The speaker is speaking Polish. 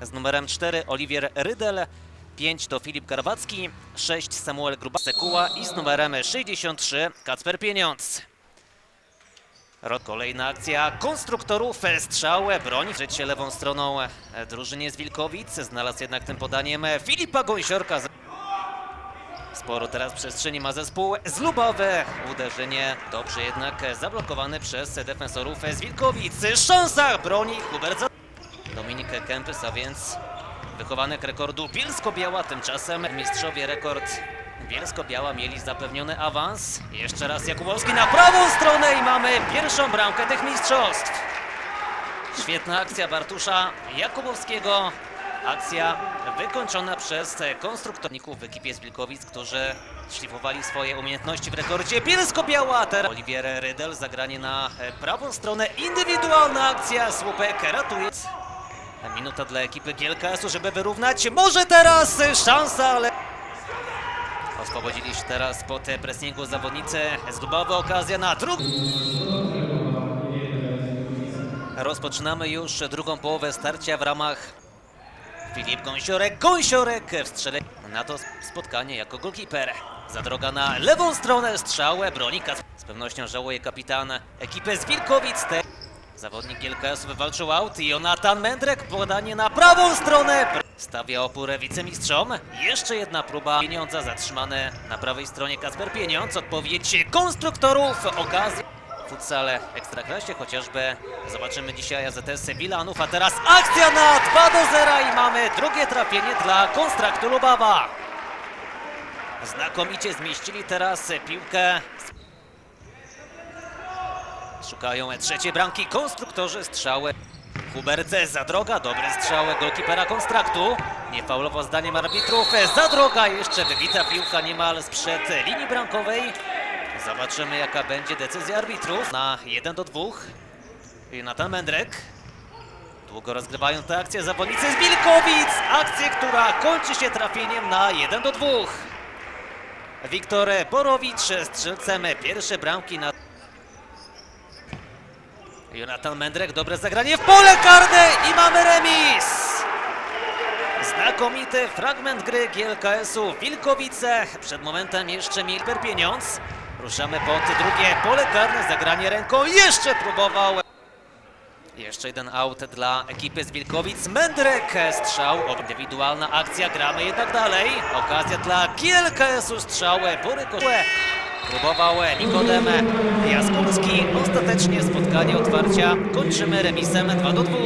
Z numerem 4 Oliwier Rydel, 5 to Filip Karwacki, 6 Samuel Gruba-Sekuła i z numerem 63 Kacper Pieniądz. Kolejna akcja konstruktorów, strzał, broni w życie lewą stroną drużynie z Wilkowic, znalazł jednak tym podaniem Filipa Gąsiorka. Sporo teraz przestrzeni ma zespół z Lubowy. Uderzenie dobrze jednak zablokowane przez defensorów z Wilkowic. Szansa broni Hubert Za- Dominik Kempys, a więc wychowanek rekordu Bielsko-Biała. Tymczasem mistrzowie rekord Bielsko-Biała mieli zapewniony awans. Jeszcze raz Jakubowski na prawą stronę i mamy pierwszą bramkę tych mistrzostw. Świetna akcja Bartusza Jakubowskiego. Akcja wykończona przez konstruktorników w ekipie z Wilkowic, którzy szlifowali swoje umiejętności w rekordzie Bielsko-Biała. Teraz Oliwier Rydel, zagranie na prawą stronę. Indywidualna akcja, słupek ratuje. Minuta dla ekipy GLKS-u, żeby wyrównać. Może teraz szansa, ale... Oswobodzili się teraz po te pressingu zawodnicy z. Okazja na drugą. Rozpoczynamy już drugą połowę starcia w ramach Filip Gąsiorek. Gąsiorek w strzele na to spotkanie jako golkiper. Za droga na lewą stronę strzałę broni Kac- Z pewnością żałuje kapitan ekipy z Wilkowic. Te... Zawodnik GLKS wywalczył aut i Jonatan Mędrek podanie na prawą stronę. Stawia opór wicemistrzom. Jeszcze jedna próba pieniądza zatrzymane na prawej stronie Kasper Pieniądz. Odpowiedź konstruktorów. Okazja. W futsale Ekstraklasie chociażby zobaczymy dzisiaj AZS Milanów, a teraz akcja na 2 do 0 i mamy drugie trafienie dla Konstraktu Lubawa. Znakomicie zmieścili teraz piłkę. Szukają trzeciej bramki konstruktorzy strzały. Hubert za droga, dobry strzał golkipera Konstraktu. Nie faulowo zdaniem arbitrów. Za droga jeszcze wybita piłka niemal sprzed linii bramkowej. Zobaczymy jaka będzie decyzja arbitrów. Na 1 do 2. Jonatan Mędrek. Długo rozgrywają tę akcję zawodnicy z Wilkowic. Akcję, która kończy się trafieniem na 1 do 2. Wiktor Borowicz strzelcem pierwszej bramki na Jonatan Mędrek, dobre zagranie w pole karne i mamy remis! Znakomity fragment gry GLKS-u Wilkowice. Przed momentem jeszcze Milper Pieniądz. Ruszamy pod drugie pole karne, zagranie ręką. Jeszcze próbował. Jeszcze jeden aut dla ekipy z Wilkowic. Mędrek, strzał, indywidualna akcja, gramy jednak dalej. Okazja dla GLKS-u, strzał, Boryko. Próbował Nikodem Jaskulski. Ostatecznie spotkanie otwarcia kończymy remisem 2 do 2.